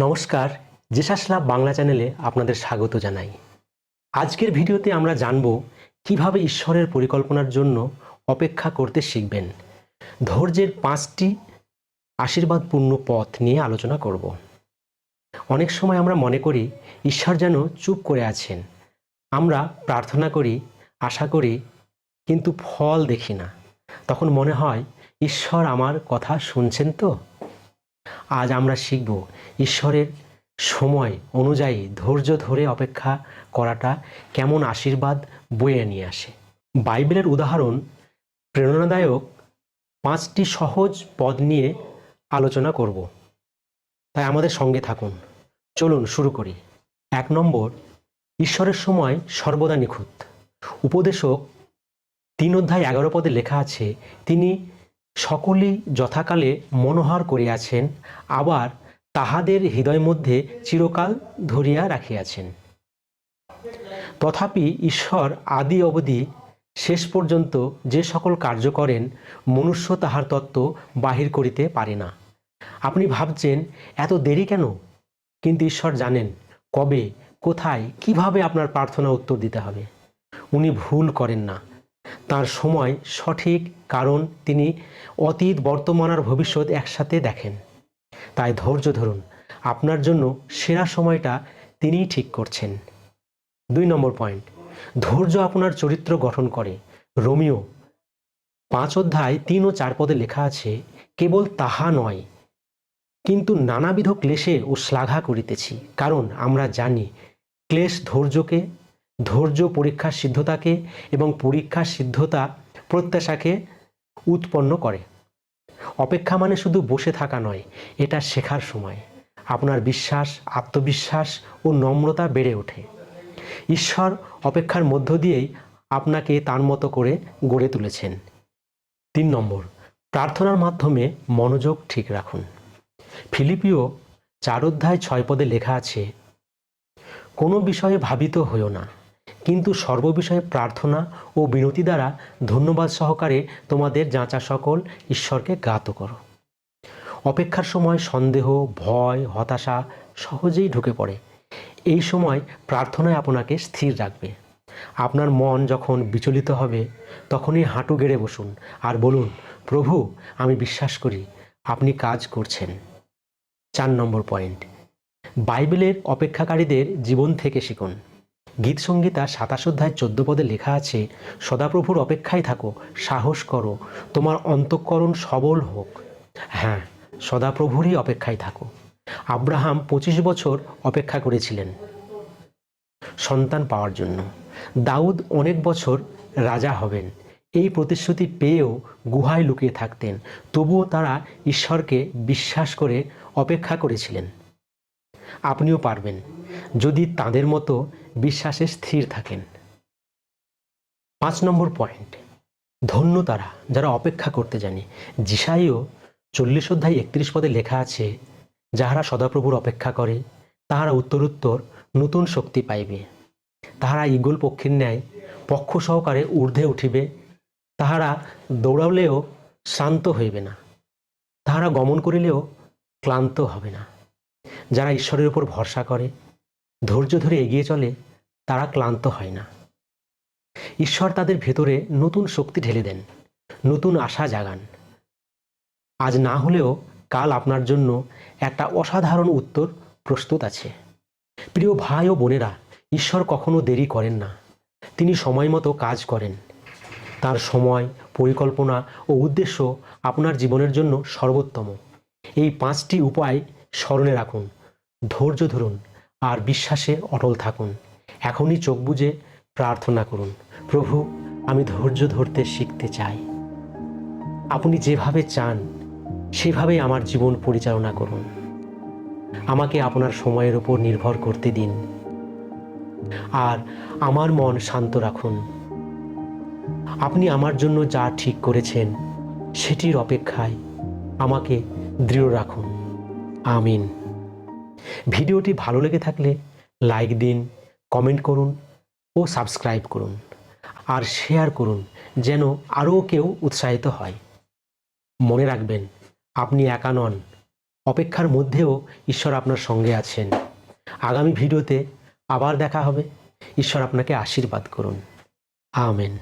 নমস্কার জেসাস লাভ বাংলা চ্যানেলে আপনাদের স্বাগত জানাই। আজকের ভিডিওতে আমরা জানব কীভাবে ঈশ্বরের পরিকল্পনার জন্য অপেক্ষা করতে শিখবেন। ধৈর্যের পাঁচটি আশীর্বাদপূর্ণ পথ নিয়ে আলোচনা করব। অনেক সময় আমরা মনে করি ঈশ্বর যেন চুপ করে আছেন। আমরা প্রার্থনা করি, আশা করি, কিন্তু ফল দেখি না। তখন মনে হয়, ঈশ্বর আমার কথা শুনছেন তো? আজ আমরা শিখব ঈশ্বরের সময় অনুযায়ী ধৈর্য ধরে অপেক্ষা করাটা কেমন আশীর্বাদ বয়ে নিয়ে আসে। বাইবেলের উদাহরণ প্রেরণাদায়ক পাঁচটি সহজ পদ নিয়ে আলোচনা করব। তাই আমাদের সঙ্গে থাকুন। চলুন শুরু করি। এক নম্বর, ঈশ্বরের সময় সর্বদা নিখুঁত। উপদেশক তিন অধ্যায় এগারো পদে লেখা আছে, তিনি সকলেই যথাকালে মনোহর করিয়াছেন, আবার তাহাদের হৃদয় মধ্যে চিরকাল ধরিয়া রাখিয়াছেন। তথাপি ঈশ্বর আদি অবধি শেষ পর্যন্ত যে সকল কার্য করেন, মনুষ্য তাহার তত্ত্ব বাহির করিতে পারে না। আপনি ভাবছেন, এত দেরি কেন? কিন্তু ঈশ্বর জানেন, কবে, কোথায়, কীভাবে আপনার প্রার্থনা উত্তর দিতে হবে। উনি ভুল করেন না। তার সময় সঠিক কারণ তিনি অতীত বর্তমান আর ভবিষ্যৎ একসাথে দেখেন। তাই ধৈর্য ধরুন। আপনার জন্য সেরা সময়টা তিনিই ঠিক করছেন। দুই নম্বর পয়েন্ট, ধৈর্য আপনার চরিত্র গঠন করে। রোমিও, পাঁচ অধ্যায় তিন ও চার পদে লেখা আছে, কেবল তাহা নয়, কিন্তু নানাবিধ ক্লেশে ও শ্লাঘা করিতেছি। কারণ আমরা জানি, ক্লেশ ধৈর্যকে, ধৈর্য পরীক্ষার সিদ্ধতাকে এবং পরীক্ষার সিদ্ধতা প্রত্যাশাকে উৎপন্ন করে। অপেক্ষা মানে শুধু বসে থাকা নয়, এটা শেখার সময়। আপনার বিশ্বাস, আত্মবিশ্বাস ও নম্রতা বেড়ে ওঠে। ঈশ্বর অপেক্ষার মধ্য দিয়েই আপনাকে তার মতো করে গড়ে তুলেছেন। তিন নম্বর, প্রার্থনার মাধ্যমে মনোযোগ ঠিক রাখুন। ফিলিপিও চার অধ্যায় ছয় পদে লেখা আছে, কোনো বিষয়ে ভাবিত হইও না। কিন্তু সর্ববিষয়ে প্রার্থনা ও বিনতি দ্বারা ধন্যবাদ সহকারে তোমাদের যাঁচা সকল ঈশ্বরকে জ্ঞাত করো। অপেক্ষার সময় সন্দেহ, ভয়, হতাশা সহজেই ঢুকে পড়ে। এই সময় প্রার্থনায় আপনাকে স্থির রাখবে। আপনার মন যখন বিচলিত হবে, তখনই হাঁটু গেড়ে বসুন আর বলুন, প্রভু, আমি বিশ্বাস করি আপনি কাজ করছেন। চার নম্বর পয়েন্ট। বাইবেলের অপেক্ষাকারীদের জীবন থেকে শিখুন। গীত সঙ্গীতা সাতাশ অধ্যায় চোদ্দ পদে লেখা আছে, সদাপ্রভুর অপেক্ষায় থাকো, সাহস করো, তোমার অন্তঃকরণ সবল হোক। হ্যাঁ সদাপ্রভুরই অপেক্ষায় থাকো। আব্রাহাম পঁচিশ বছর অপেক্ষা করেছিলেন সন্তান পাওয়ার জন্য। দাউদ অনেক বছর রাজা হবেন। এই প্রতিশ্রুতি পেয়েও গুহায় লুকিয়ে থাকতেন। তবুও তারা ঈশ্বরকে বিশ্বাস করে অপেক্ষা করেছিলেন। আপনিও পারবেন। যদি তাদের মতো বিশ্বাসে স্থির থাকেন। পাঁচ নম্বর পয়েন্ট, ধন্য তারা যারা অপেক্ষা করতে জানে। জিসাইও চল্লিশ অধ্যায় একত্রিশ পদে লেখা আছে, যাহারা সদাপ্রভুর অপেক্ষা করে, তাহারা উত্তরোত্তর নতুন শক্তি পাইবে। তাহারা ইগল পক্ষীর ন্যায় পক্ষ সহকারে ঊর্ধ্বে উঠিবে। তাহারা দৌড়ালেও শান্ত হইবে না। তাহারা গমন করিলেও ক্লান্ত হবে না। যারা ঈশ্বরের উপর ভরসা করে ধৈর্য ধরে এগিয়ে চলে, তারা ক্লান্ত হয় না। ঈশ্বর তাদের ভেতরে নতুন শক্তি ঢেলে দেন, নতুন আশা জাগান। আজ না হলেও কাল আপনার জন্য একটা অসাধারণ উত্তর প্রস্তুত আছে। প্রিয় ভাই ও বোনেরা, ঈশ্বর কখনো দেরি করেন না। তিনি সময় মতো কাজ করেন। তার সময়, পরিকল্পনা ও উদ্দেশ্য আপনার জীবনের জন্য সর্বোত্তম। এই পাঁচটি উপায় স্মরণে রাখুন, ধৈর্য ধরুন আর বিশ্বাসে অটল থাকুন। এখনই চোখ বুজে প্রার্থনা করুন, প্রভু, আমি ধৈর্য ধরতে শিখতে চাই। আপনি যেভাবে চান, সেভাবেই আমার জীবন পরিচালনা করুন। আমাকে আপনার সময়ের উপর নির্ভর করতে দিন। আর আমার মন শান্ত রাখুন। আপনি আমার জন্য যা ঠিক করেছেন, সেটির অপেক্ষায় আমাকে দৃঢ় রাখুন। আমিন। ভিডিওটি ভালো লেগে থাকলে লাইক দিন কমেন্ট করুন ও সাবস্ক্রাইব করুন আর শেয়ার করুন যেন আরও কেউ উৎসাহিত হয়। মনে রাখবেন, আপনি একা নন, অপেক্ষার মধ্যেও ঈশ্বর আপনার সঙ্গে আছেন। আগামী ভিডিওতে আবার দেখা হবে। ঈশ্বর আপনাকে আশীর্বাদ করুন। আমেন।